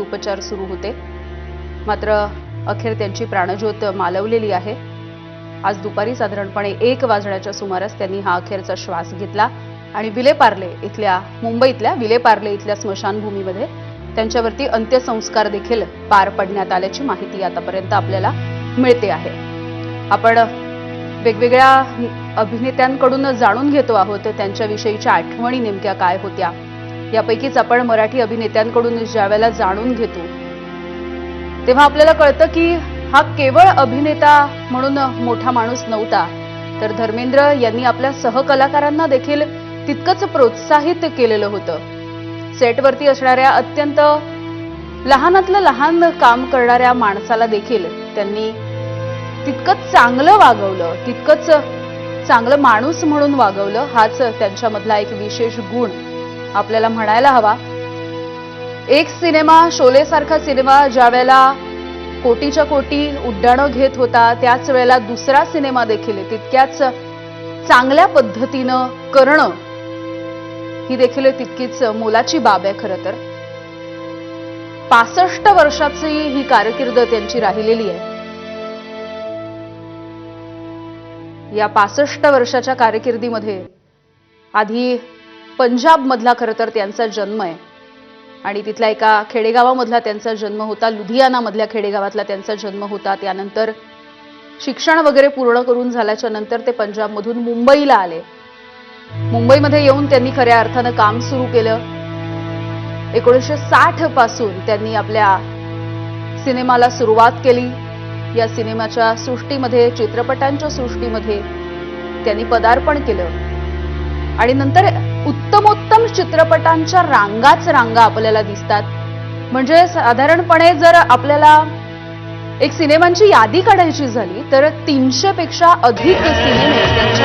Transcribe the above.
उपचार सुरू होते. मात्र अखेर त्यांची प्राणज्योत मालवलेली आहे. आज दुपारी साधारणपणे एक वाजण्याच्या सुमारास त्यांनी हा अखेरचा श्वास घेतला आणि विलेपार्ले इथल्या मुंबईतल्या विलेपार्ले इथल्या स्मशानभूमीमध्ये त्यांच्यावरती अंत्यसंस्कार देखील पार पडण्यात आल्याची माहिती आतापर्यंत आपल्याला मिळते आहे. आपण वेगवेगळ्या अभिनेत्यांकडून जाणून घेतो आहोत त्यांच्याविषयीच्या आठवणी नेमक्या काय होत्या? यापैकीच आपण मराठी अभिनेत्यांकडून ज्यावेळेला जाणून घेतो तेव्हा आपल्याला कळतं की हा केवळ अभिनेता म्हणून मोठा माणूस नव्हता. तर धर्मेंद्र यांनी आपल्या सहकलाकारांना देखील तितकंच प्रोत्साहित केलेलं होतं. सेटवरती असणाऱ्या अत्यंत लहानातलं लहान काम करणाऱ्या माणसाला देखील त्यांनी तितकंच चांगलं वागवलं तितकंच चांगलं माणूस म्हणून वागवलं हाच त्यांच्यामधला एक विशेष गुण. आपल्याला म्हणायला हवा. एक सिनेमा शोलेसारखा सिनेमा ज्या वेळेला कोटीच्या कोटी उड्डाणं घेत होता त्याच वेळेला दुसरा सिनेमा देखील तितक्याच चांगल्या पद्धतीनं करणं ही देखील तितकीच मोलाची बाब आहे खरं तर. पासष्ट वर्षाची ही कारकीर्द त्यांची राहिलेली आहे. या पासष्ट वर्षाच्या कारकिर्दीमध्ये आधी पंजाबमधला खरं तर त्यांचा जन्म आहे. आणि तिथल्या एका खेडेगावामधला त्यांचा जन्म होता लुधियानामधल्या खेडेगावातला त्यांचा जन्म होता. त्यानंतर शिक्षण वगैरे पूर्ण करून झाल्याच्यानंतर ते पंजाबमधून मुंबईला आले. मुंबईमध्ये येऊन त्यांनी खऱ्या अर्थानं काम सुरू केलं. एकोणीसशे साठपासून त्यांनी आपल्या सिनेमाला सुरुवात केली. या सिनेमाच्या सृष्टीमध्ये चित्रपटांच्या सृष्टीमध्ये त्यांनी पदार्पण केलं. आणि नंतर उत्तमोत्तम चित्रपटांच्या रांगाच रांगा आपल्याला दिसतात. म्हणजे साधारणपणे जर आपल्याला एक सिनेमांची यादी काढायची झाली तर तीनशे पेक्षा अधिक सिनेमे त्यांच्या